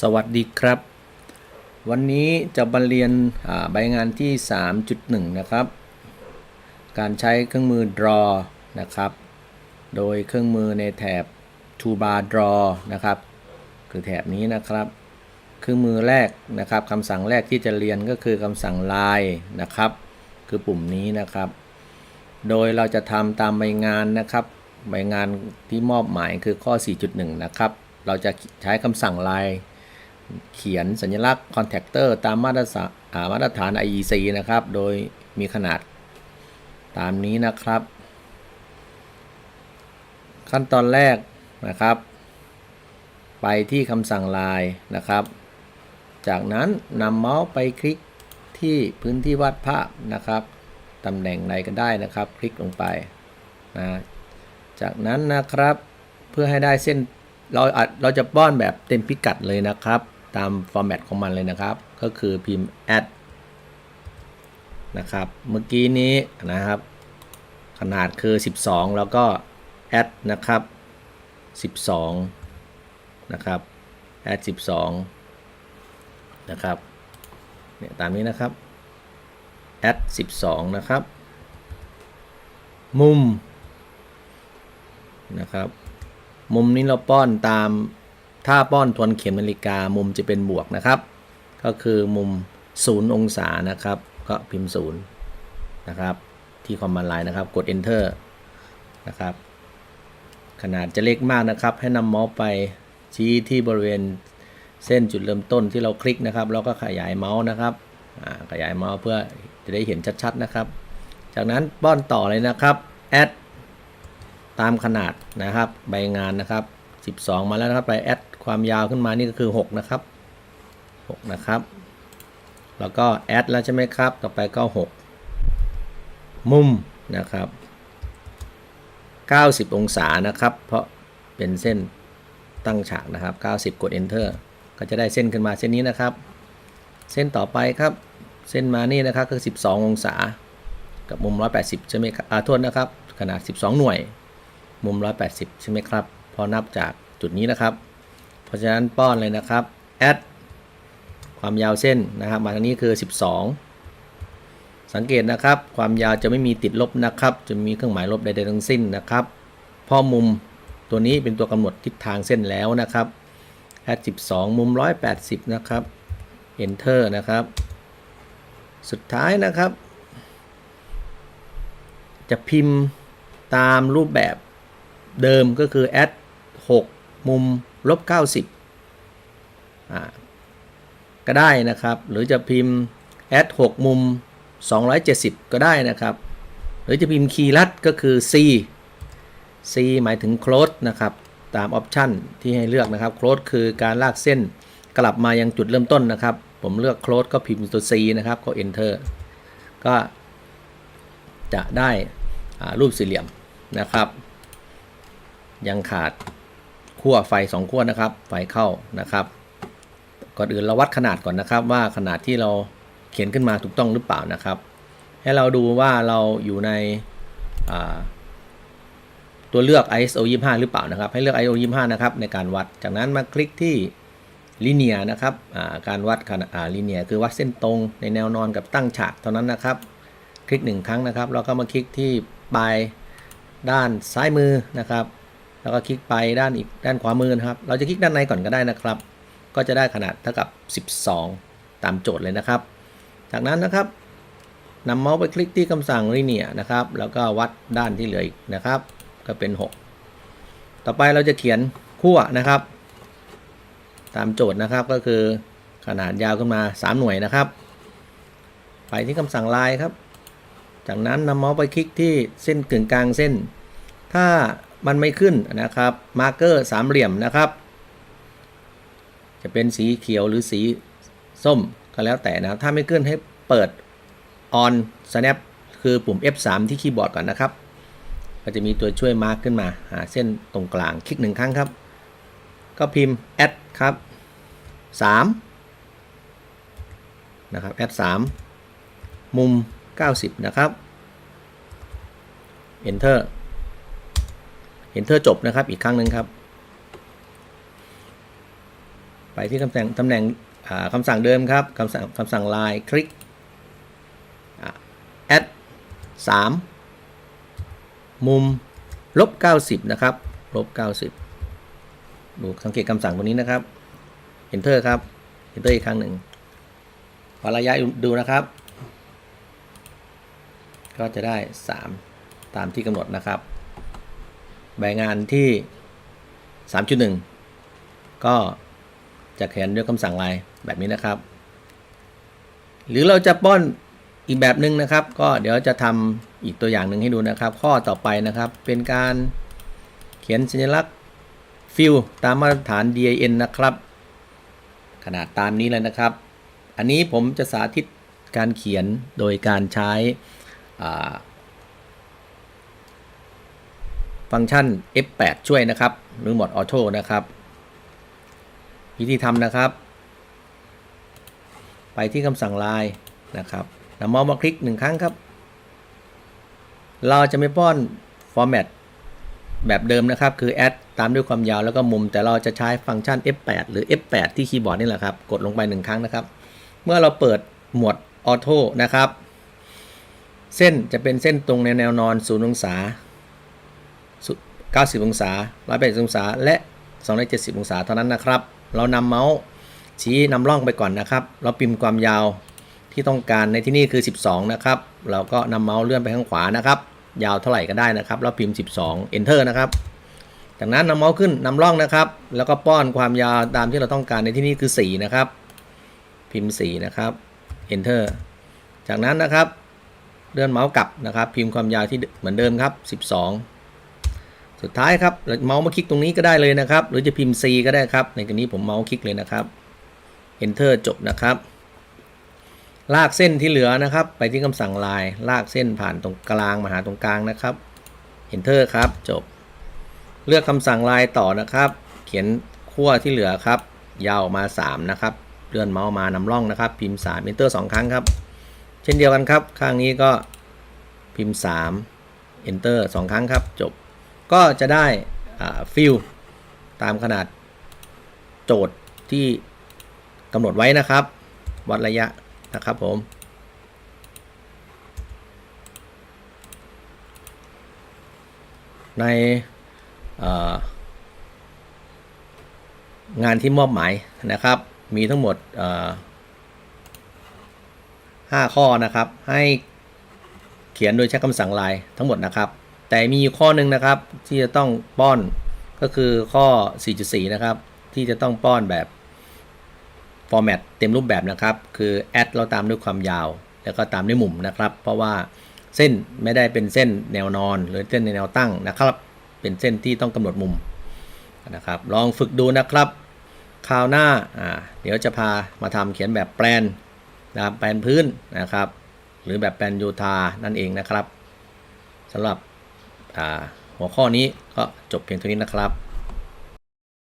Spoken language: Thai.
สวัสดีครับ วันนี้จะบรรเรียนอ่าใบงานที่ 3.1 นะครับ การใช้เครื่องมือ draw นะครับ โดยเครื่องมือในแถบ toolbar draw นะครับ คือแถบนี้นะครับ เครื่องมือแรกนะครับคำสั่งแรกที่จะเรียนก็คือคำสั่ง line นะครับ คือปุ่มนี้นะครับ โดยเราจะทำตามใบงานนะครับ ใบงานที่มอบหมายคือข้อ 4.1 นะครับเราจะใช้คำสั่ง line เขียนสัญลักษณ์ contactor ตามมาตรฐานมาตรฐาน IEC นะครับ โดยมีขนาดตามนี้นะครับ ขั้นตอนแรกนะครับ ไปที่คำสั่ง line นะครับ จากนั้นนำเมาส์ไปคลิกที่พื้นที่วาดภาพนะครับตำแหน่งไหนก็ได้นะครับ คลิกลงไปนะจากนั้นนะครับเพื่อให้ได้เส้นเราอาจเราจะป้อนแบบเต็มพิกัดเลยนะครับ ตามฟอร์แมตของมันเลยนะครับ ก็คือพิมพ์ add นะครับ เมื่อกี้นี้นะครับ ขนาดคือ 12 แล้วก็ add นะครับ 12 นะครับ add 12 นะครับ เนี่ยตามนี้นะครับ add 12 นะครับ มุมนะครับ มุมนี้เราป้อนตาม ถ้าป้อนทวนเข็มนาฬิกามุมจะเป็นบวกนะครับ ก็คือมุม 0 องศานะครับ ก็พิมพ์ 0 นะครับ ที่คอมมานด์ไลน์นะครับ กด enter นะครับ ขนาดจะเล็กมากนะครับ ให้นำเมาส์ไปชี้ที่บริเวณเส้นจุดเริ่มต้นที่เราคลิกนะครับ แล้วก็ขยายเมาส์นะครับขยายเมาส์เพื่อจะได้เห็นชัดๆนะครับ จากนั้นป้อนต่อเลยนะครับ add ตามขนาดนะครับ ใบงานนะครับ 12 มาแล้วนะครับ ไป add ความยาวขึ้นมานี่ก็คือ 6 นะครับ 6 นะครับ แล้วก็ add แล้วใช่ไหมครับ ต่อไปก็ 6 มุมนะครับ 90 องศานะครับ เพราะเป็นเส้นตั้งฉากนะครับ 90 กด enter ก็จะได้เส้นขึ้นมาเส้นนี้นะครับ เส้นต่อไปครับ เส้นมานี่นะครับคือ 12 องศา กับมุม 180 ใช่ไหมครับอ่าโทษนะครับ ขนาด 12 หน่วย มุม 180 ใช่ไหมครับ พอนับจากจุดนี้นะครับ เพราะฉะนั้นป้อนเลยนะครับ add ความยาวเส้นนะครับ มาทางนี้คือ 12 สังเกตนะครับ ความยาวจะไม่มีติดลบนะครับ จะมีเครื่องหมายลบใดๆทั้งสิ้นนะครับพราะมุมตัวนี้เป็นตัวกำหนดทิศทางเส้นแล้วนะครับ add 12 มุม 180 นะครับ enter นะครับ สุดท้ายนะครับ จะพิมพ์ตามรูปแบบเดิมก็คือ add 6 มุม ลบ 90อ่าก็ได้นะครับ หรือจะพิมพ์ add 6มุม 270 ก็ได้นะครับ หรือจะพิมพ์คีย์ลัดก็คือ C C หมายถึง close นะครับ ตามออปชันที่ให้เลือกนะครับ close คือการลากเส้นกลับมายังจุดเริ่มต้นนะครับ ผมเลือก close ก็พิมพ์ตัว C นะครับ ก็ enter ก็จะได้รูปสี่เหลี่ยมนะครับ ยังขาด ขั้วไฟ2ขั้วนะครับ ไฟเข้านะครับ ก่อนอื่นเราวัดขนาดก่อนนะครับ ว่าขนาดที่เราเขียนขึ้นมาถูกต้องหรือเปล่านะครับ ให้เราดูว่าเราอยู่ในตัวเลือก ISO 25 หรือเปล่านะครับ ให้เลือก ISO 25 นะครับในการวัด จากนั้นมาคลิกที่ linear นะครับาการวัดขนาดอ่า linear คือวัดเส้นตรงในแนวนอนกับตั้งฉากเท่านั้นนะครับ คลิกหนึ่งครั้งนะครับแล้วก็มาคลิกที่ปลายด้านซ้ายมือนะครับ แล้วก็คลิกไปด้านอีกด้านขวามือนะครับ เราจะคลิกด้านในก่อนก็ได้นะครับ ก็จะได้ขนาดเท่ากับ 12 ตามโจทย์เลยนะครับ จากนั้นนะครับนำเมาส์ไปคลิกที่คำสั่ง linear นะครับ แล้วก็วัดด้านที่เหลืออีกนะครับ ก็เป็น 6 ต่อไปเราจะเขียนขั้วนะครับ ตามโจทย์นะครับก็คือขนาดยาวขึ้นมา 3 หน่วยนะครับ ไปที่คำสั่ง line ครับ จากนั้นนำเมาส์ไปคลิกที่เส้นกึ่งกลางเส้น ถ้า มันไม่ขึ้นนะครับ มาร์กเกอร์สามเหลี่ยมนะครับ จะเป็นสีเขียวหรือสีส้มก็แล้วแต่นะถ้าไม่ขึ้นให้เปิด on snap คือปุ่ม F3 ที่คีย์บอร์ดก่อนนะครับ ก็จะมีตัวช่วยมาร์กขึ้นมาหาเส้นตรงกลางคลิกหนึ่งครั้งครับ ก็พิมพ์ add ครับ3นะครับ add 3มุม 90 นะครับ enter enter จบนะครับอีกครั้งหนึ่งครับ ไปที่คำสั่งตำแหน่งอ่าคำสั่งเดิมครับคำสั่งคำสั่ง line คลิกอะ add 3 มุมลบ 90 นะครับลบ 90 ดูสังเกตคำสั่งตรงนี้นะครับ enter ครับ enter อีกครั้งหนึ่งพอระยะดูนะครับ ก็จะได้ 3 ตามที่กำหนดนะครับ ใบงานที่ 3.1 ก็จะเขียนด้วยคำสั่งลายแบบนี้นะครับ หรือเราจะป้อนอีกแบบหนึ่งนะครับ ก็เดี๋ยวจะทำอีกตัวอย่างหนึ่งให้ดูนะครับ ข้อต่อไปนะครับเป็นการเขียนสัญลักษณ์ฟิลตามมาตรฐาน DIN นะครับ ขนาดตามนี้เลยนะครับ อันนี้ผมจะสาธิตการเขียนโดยการใช้อ่า ฟังก์ชัน F8 ช่วยนะครับ หรือโหมดออโต้นะครับ วิธีทำนะครับ ไปที่คำสั่ง Line นะครับนำเมาส์มาคลิกหนึ่งครั้งครับ เราจะไม่ป้อน format แบบเดิมนะครับ คือ add ตามด้วยความยาวแล้วก็มุม แต่เราจะใช้ฟังก์ชัน F8 หรือ F8 ที่คีย์บอร์ดนี่แหละครับ กดลงไปหนึ่งครั้งนะครับ เมื่อเราเปิดหมวดออโต้นะครับ เส้นจะเป็นเส้นตรงในแนวนอน 0 องศา 90 องศา 180 องศา และ 270 องศาเท่านั้นนะครับ เรานำเมาส์ชี้นำร่องไปก่อนนะครับ เราพิมพ์ความยาวที่ต้องการในที่นี่คือ 12 นะครับ เราก็นำเมาส์เลื่อนไปข้างขวานะครับ ยาวเท่าไหร่ก็ได้นะครับแล้วพิมพ์ 12 enter นะครับจากนั้นนำเมาส์ขึ้นนำร่องนะครับ แล้วก็ป้อนความยาวตามที่เราต้องการในที่นี่คือ 4 นะครับ พิมพ์ 4 นะครับ enter จากนั้นนะครับ เลื่อนเมาส์กลับนะครับ พิมพ์ความยาวที่เหมือนเดิมครับ 12 สุดท้ายครับเมาส์มาคลิกตรงนี้ก็ได้เลยนะครับ หรือจะพิมพ์ C ก็ได้ครับ ในกรณีผมเมาส์คลิกเลยนะครับ enter จบนะครับ ลากเส้นที่เหลือนะครับ ไปที่คำสั่ง line ลากเส้นผ่านตรงกลางมาหาตรงกลางนะครับ enter ครับจบ เลือกคำสั่ง line ต่อนะครับ เขียนขั้วที่เหลือครับ ยาวมา 3 นะครับเลื่อนเมาส์มานำร่องนะครับ พิมพ์3 enter 2 ครั้งครับ เช่นเดียวกันครับ ข้างนี้ก็พิมพ์ 3 enter 2 ครั้งครับจบ ก็จะได้ฟิลตามขนาดโจทย์ที่กำหนดไว้นะครับ วัดระยะนะครับผมในงานที่มอบหมายนะครับ มีทั้งหมด 5 ข้อนะครับ ให้เขียนโดยใช้คำสั่งลายทั้งหมดนะครับ แต่มีข้อหนึ่งนะครับที่จะต้องป้อนก็คือข้อ 4.4 นะครับ ที่จะต้องป้อนแบบ format เต็มรูปแบบนะครับ คือ add เราตามด้วยความยาว แล้วก็ตามด้วยมุมนะครับ เพราะว่าเส้นไม่ได้เป็นเส้นแนวนอน หรือเส้นในแนวตั้งนะครับ เป็นเส้นที่ต้องกำหนดมุมนะครับ ลองฝึกดูนะครับคราวหน้าเดี๋ยวจะพามาทำเขียนแบบแปลนนะครับแปลนพื้นนะครับ หรือแบบแปลนโยธานั่นเองนะครับสำหรับ หัวข้อนี้ก็จบเพียงเท่านี้นะครับ